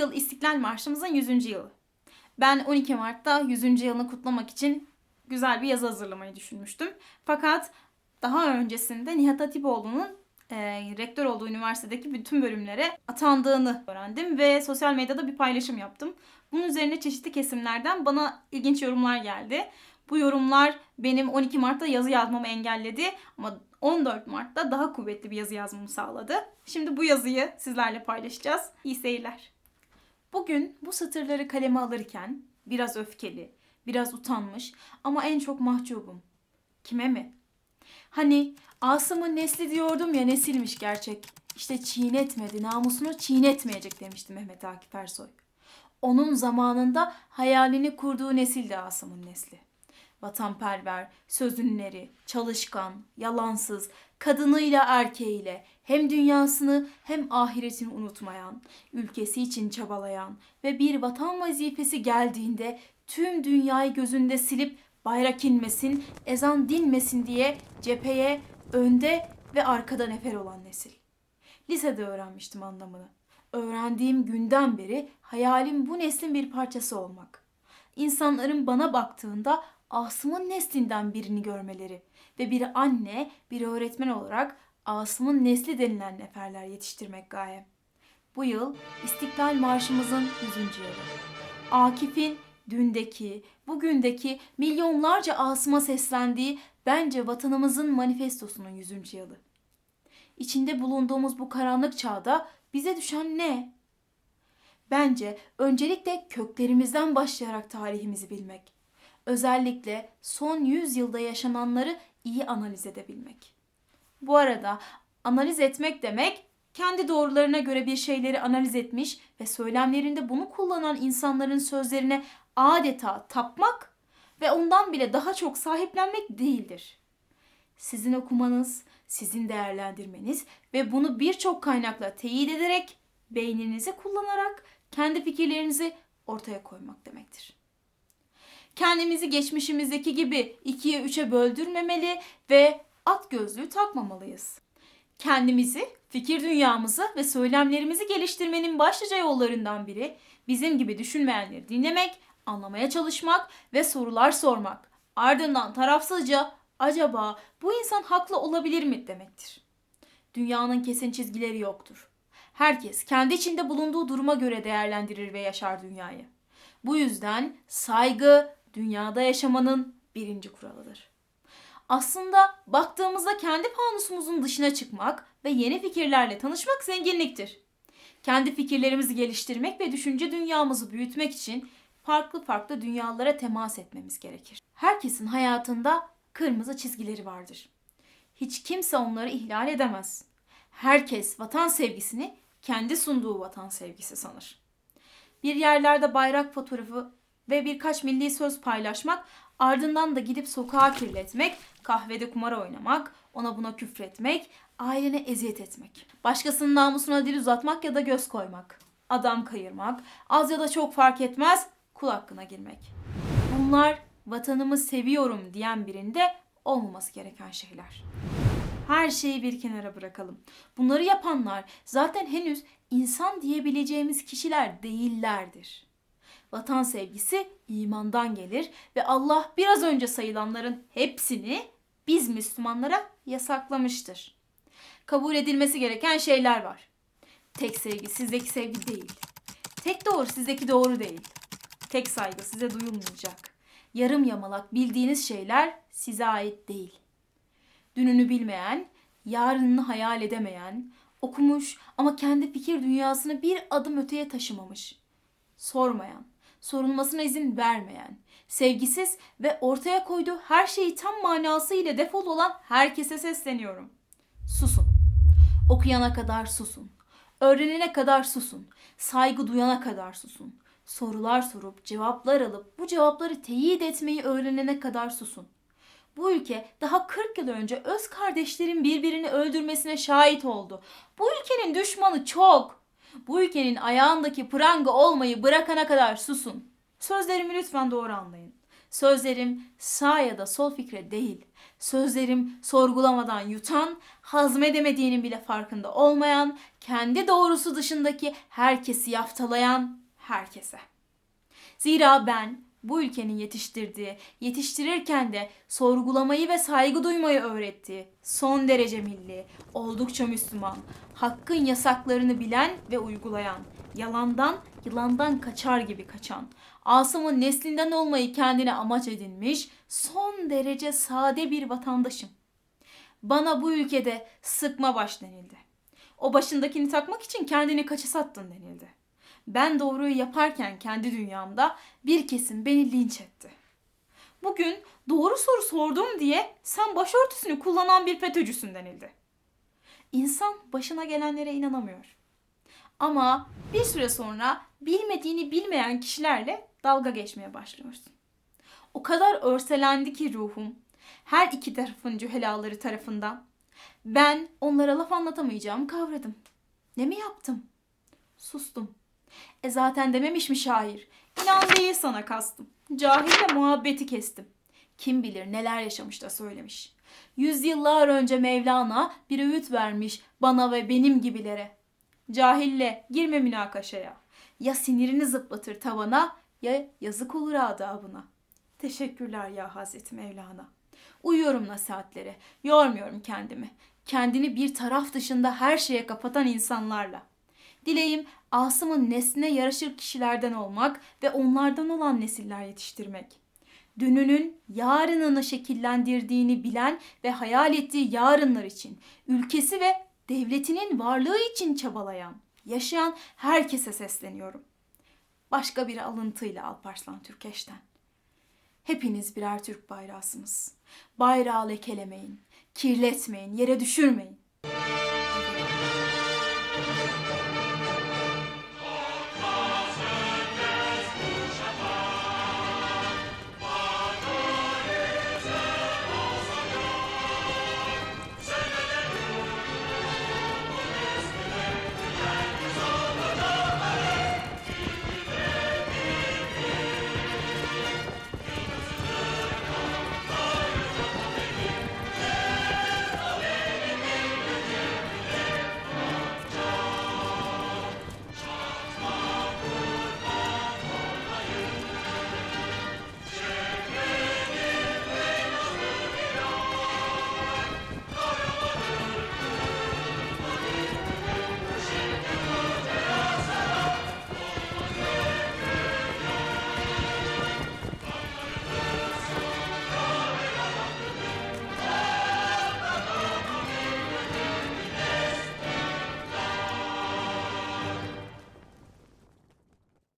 yıl İstiklal Marşımızın 100. yılı. Ben 12 Mart'ta 100. yılını kutlamak için güzel bir yazı hazırlamayı düşünmüştüm. Fakat daha öncesinde Nihat Hatipoğlu'nun e, rektör olduğu üniversitedeki bütün bölümlere atandığını öğrendim ve sosyal medyada bir paylaşım yaptım. Bunun üzerine çeşitli kesimlerden bana ilginç yorumlar geldi. Bu yorumlar benim 12 Mart'ta yazı yazmamı engelledi ama 14 Mart'ta daha kuvvetli bir yazı yazmamı sağladı. Şimdi bu yazıyı sizlerle paylaşacağız. İyi seyirler. Bugün bu satırları kaleme alırken biraz öfkeli, biraz utanmış ama en çok mahcubum. Kime mi? Hani Asım'ın nesli diyordum ya nesilmiş gerçek. İşte çiğnetmedi, namusunu çiğnetmeyecek demişti Mehmet Akif Ersoy. Onun zamanında hayalini kurduğu nesildi Asım'ın nesli. Vatanperver, sözünleri, çalışkan, yalansız, kadınıyla erkeğiyle hem dünyasını hem ahiretini unutmayan, ülkesi için çabalayan ve bir vatan vazifesi geldiğinde tüm dünyayı gözünde silip bayrak inmesin, ezan dinmesin diye cepheye önde ve arkada nefer olan nesil. Lisede öğrenmiştim anlamını. Öğrendiğim günden beri hayalim bu neslin bir parçası olmak. İnsanların bana baktığında Asım'ın neslinden birini görmeleri ve bir anne, bir öğretmen olarak Asım'ın nesli denilen neferler yetiştirmek gayem. Bu yıl İstiklal Marşımızın 100. yılı. Akif'in dündeki, bugündeki milyonlarca Asım'a seslendiği bence vatanımızın manifestosunun 100. yılı. İçinde bulunduğumuz bu karanlık çağda bize düşen ne? Bence öncelikle köklerimizden başlayarak tarihimizi bilmek. Özellikle son 100 yılda yaşananları iyi analiz edebilmek. Bu arada analiz etmek demek kendi doğrularına göre bir şeyleri analiz etmiş ve söylemlerinde bunu kullanan insanların sözlerine adeta tapmak ve ondan bile daha çok sahiplenmek değildir. Sizin okumanız, sizin değerlendirmeniz ve bunu birçok kaynakla teyit ederek beyninizi kullanarak kendi fikirlerinizi ortaya koymak demektir. Kendimizi geçmişimizdeki gibi ikiye üçe böldürmemeli ve at gözlüğü takmamalıyız. Kendimizi, fikir dünyamızı ve söylemlerimizi geliştirmenin başlıca yollarından biri bizim gibi düşünmeyenleri dinlemek, anlamaya çalışmak ve sorular sormak. Ardından tarafsızca acaba bu insan haklı olabilir mi demektir. Dünyanın kesin çizgileri yoktur. Herkes kendi içinde bulunduğu duruma göre değerlendirir ve yaşar dünyayı. Bu yüzden saygı dünyada yaşamanın birinci kuralıdır. Aslında baktığımızda kendi fanusumuzun dışına çıkmak ve yeni fikirlerle tanışmak zenginliktir. Kendi fikirlerimizi geliştirmek ve düşünce dünyamızı büyütmek için farklı farklı dünyalara temas etmemiz gerekir. Herkesin hayatında kırmızı çizgileri vardır. Hiç kimse onları ihlal edemez. Herkes vatan sevgisini kendi sunduğu vatan sevgisi sanır. Bir yerlerde bayrak fotoğrafı ve birkaç milli söz paylaşmak, ardından da gidip sokağa kirletmek, kahvede kumara oynamak, ona buna küfretmek, ailene eziyet etmek. Başkasının namusuna dil uzatmak ya da göz koymak. Adam kayırmak, az ya da çok fark etmez, kul hakkına girmek. Bunlar vatanımı seviyorum diyen birinde olmaması gereken şeyler. Her şeyi bir kenara bırakalım. Bunları yapanlar zaten henüz insan diyebileceğimiz kişiler değillerdir. Vatan sevgisi imandan gelir ve Allah biraz önce sayılanların hepsini biz Müslümanlara yasaklamıştır. Kabul edilmesi gereken şeyler var. Tek sevgi sizdeki sevgi değil. Tek doğru sizdeki doğru değil. Tek saygı size duyulmayacak. Yarım yamalak bildiğiniz şeyler size ait değil. Dününü bilmeyen, yarınını hayal edemeyen, okumuş ama kendi fikir dünyasını bir adım öteye taşımamış. Sormayan, sorulmasına izin vermeyen, sevgisiz ve ortaya koyduğu her şeyi tam manasıyla defol olan herkese sesleniyorum. Susun. Okuyana kadar susun. Öğrenene kadar susun. Saygı duyana kadar susun. Sorular sorup cevaplar alıp bu cevapları teyit etmeyi öğrenene kadar susun. Bu ülke daha 40 yıl önce öz kardeşlerin birbirini öldürmesine şahit oldu. Bu ülkenin düşmanı çok. Bu ülkenin ayağındaki pranga olmayı bırakana kadar susun. Sözlerimi lütfen doğru anlayın. Sözlerim sağ ya da sol fikre değil. Sözlerim sorgulamadan yutan, hazmedemediğinin bile farkında olmayan, kendi doğrusu dışındaki herkesi yaftalayan herkese. Zira ben bu ülkenin yetiştirdiği, yetiştirirken de sorgulamayı ve saygı duymayı öğrettiği, son derece milli, oldukça Müslüman, hakkın yasaklarını bilen ve uygulayan, yalandan, yılandan kaçar gibi kaçan, Asım'ın neslinden olmayı kendine amaç edinmiş, son derece sade bir vatandaşım. Bana bu ülkede sıkma baş denildi. O başındakini takmak için kendini kaça sattın denildi. Ben doğruyu yaparken kendi dünyamda bir kesim beni linç etti. Bugün doğru soru sordum diye sen başörtüsünü kullanan bir FETÖ'cüsün denildi. İnsan başına gelenlere inanamıyor. Ama bir süre sonra bilmediğini bilmeyen kişilerle dalga geçmeye başlıyorsun. O kadar örselendi ki ruhum her iki tarafın cühelaları tarafından. Ben onlara laf anlatamayacağımı kavradım. Ne mi yaptım? Sustum. E zaten dememiş mi şair? İnan değil sana kastım. Cahille muhabbeti kestim. Kim bilir neler yaşamış da söylemiş. Yüzyıllar önce Mevlana bir öğüt vermiş bana ve benim gibilere. Cahille girme münakaşaya. Ya sinirini zıplatır tavana ya yazık olur adabına. Teşekkürler ya Hazreti Mevlana. Uyuyorum nasihatlere, yormuyorum kendimi. Kendini bir taraf dışında her şeye kapatan insanlarla. Dileğim Asım'ın nesline yaraşır kişilerden olmak ve onlardan olan nesiller yetiştirmek. Dününün yarınını şekillendirdiğini bilen ve hayal ettiği yarınlar için, ülkesi ve devletinin varlığı için çabalayan, yaşayan herkese sesleniyorum. Başka bir alıntıyla Alparslan Türkeş'ten. Hepiniz birer Türk bayrağısınız. Bayrağı lekelemeyin, kirletmeyin, yere düşürmeyin.